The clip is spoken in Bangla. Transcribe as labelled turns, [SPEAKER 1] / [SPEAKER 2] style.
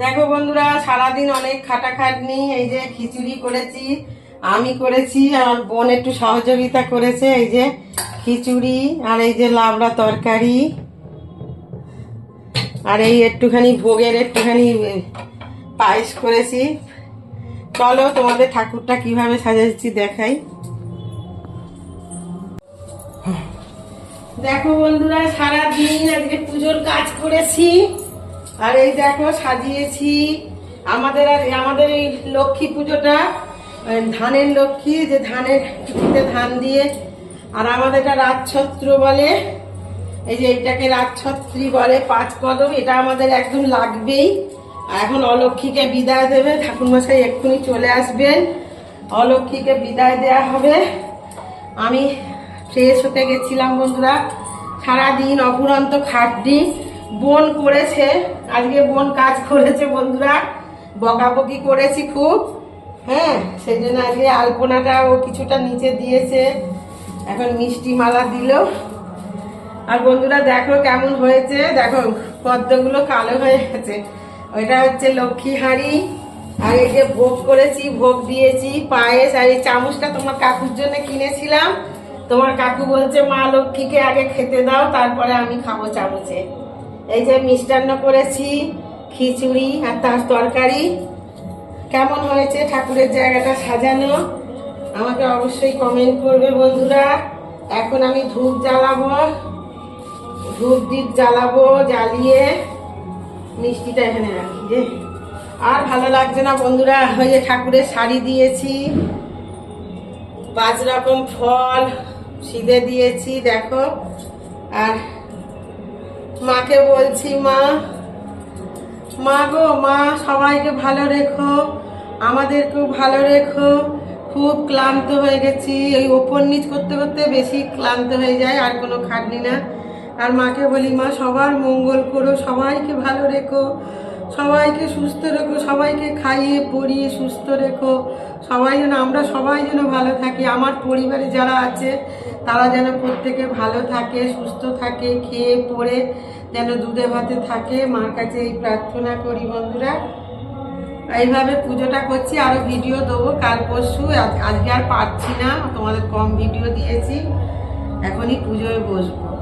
[SPEAKER 1] দেখো বন্ধুরা, সারাদিন অনেক খাটাখাটনি, এই যে খিচুড়ি করেছি, আমি করেছি, আর বোন একটু সহযোগিতা করেছে, এই যে খিচুড়ি আর এই যে লাবড়া তরকারি। আর এই একটুখানি ভোগের একটুখানি পায়েস করেছি। চলো তোমাদের ঠাকুরটা কীভাবে সাজাচ্ছি দেখাই। দেখো বন্ধুরা, সারাদিন আজকে পুজোর কাজ করেছি। আর এই দেখো সাজিয়েছি। আমাদের আর আমাদের এই লক্ষ্মী পুজোটা ধানের লক্ষ্মী যে ধানের কিছুতে ধান দিয়ে। আর আমাদের এটা রাজছত্র বলে, এই যে এটাকে রাজছত্রী বলে, পাঁচ কদম, এটা আমাদের একদম লাগবেই। এখন অলক্ষ্মীকে বিদায় দেবে, ঠাকুরমশাই এক্ষুনি চলে আসবেন। অলক্ষ্মীকে বিদায় দেয়া হবে। আমি ফ্রেশ হতে গেছিলাম বন্ধুরা। সারাদিন অপুরন্ত খাটনি। বোন করেছে, আজকে বোন কাজ করেছে বন্ধুরা, বকাবকি করেছি খুব হ্যাঁ সেই জন্য আজকে আলপনাটা ও কিছুটা নিচে দিয়েছে, এখন মিষ্টি মালা দিল। আর বন্ধুরা দেখো কেমন হয়েছে, দেখো পদ্মগুলো কালো হয়ে গেছে। ওইটা হচ্ছে লক্ষ্মী হাঁড়ি, আর এই যে ভোগ করেছি, ভোগ দিয়েছি, পায়েস, আর এই চামচটা তোমার কাকুর জন্য কিনেছিলাম। তোমার কাকু বলছে, মা, লক্ষ্মীকে আগে খেতে দাও, তারপরে আমি খাব চামচে। এই যে মিষ্টান্ন করেছি, খিচুড়ি আর তার তরকারি। কেমন হয়েছে ঠাকুরের জায়গাটা সাজানো? আমাকে অবশ্যই কমেন্ট করবে বন্ধুরা। এখন আমি ধূপ জ্বালাবো, ধূপ দ্বীপ জ্বালাবো, জ্বালিয়ে মিষ্টিটা এখানে রাখি, যে। আর ভালো লাগছে না বন্ধুরা, ওই যে ঠাকুরের শাড়ি দিয়েছি, পাঁচ রকম ফল সিদে দিয়েছি, দেখো। আর মাকে বলছি, মা মা গো, মা, সবাইকে ভালো রেখো, আমাদেরকেও ভালো রেখো। খুব ক্লান্ত হয়ে গেছি। এই ওপর নিচ করতে করতে বেশি ক্লান্ত হয়ে যায়, আর কোনো খাটনি না। আর মাকে বলি, মা, সবার মঙ্গল করো, সবাইকে ভালো রেখো, সবাইকে সুস্থ রেখো, সবাইকে খাইয়ে পরিয়ে সুস্থ রেখো। সবাই যেন, আমরা সবাই যেন ভালো থাকি। আমার পরিবারে যারা আছে, তারা যেন প্রত্যেকে ভালো থাকে, সুস্থ থাকে, খেয়ে, পড়ে যেন দুধে ভাতে থাকে। মার কাছে এই প্রার্থনা করি বন্ধুরা। এইভাবে পুজোটা করছি আরও ভিডিও দেবো। কাল পরশু, আজ- আজকে আর পারছি না। তোমাদের কম ভিডিও দিয়েছি। এখনই পুজোয় বসবো।